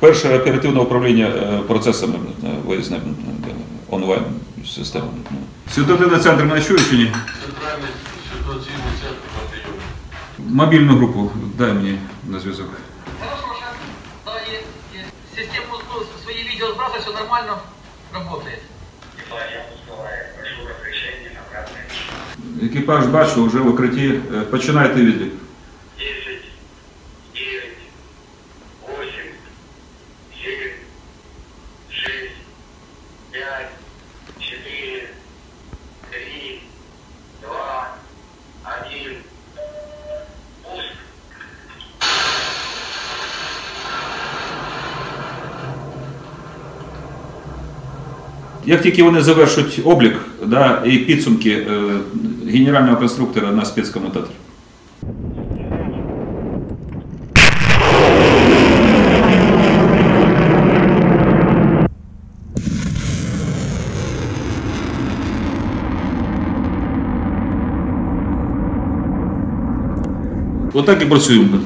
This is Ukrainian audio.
Перше оперативне управління е, процесами е, виїзним е, онлайн системами. Світовий центр на Щурщині. Центральний ситуаційний центр на прийомі. Мобільну групу дай мені на зв'язок. Систему свої відео збрати, все нормально працює. Екіпаж бачу, вже в укритті. Починайте відлік. Як тільки вони завершать облік да, і підсумки е, генерального конструктора на спецкомутатор. Отак і працюємо.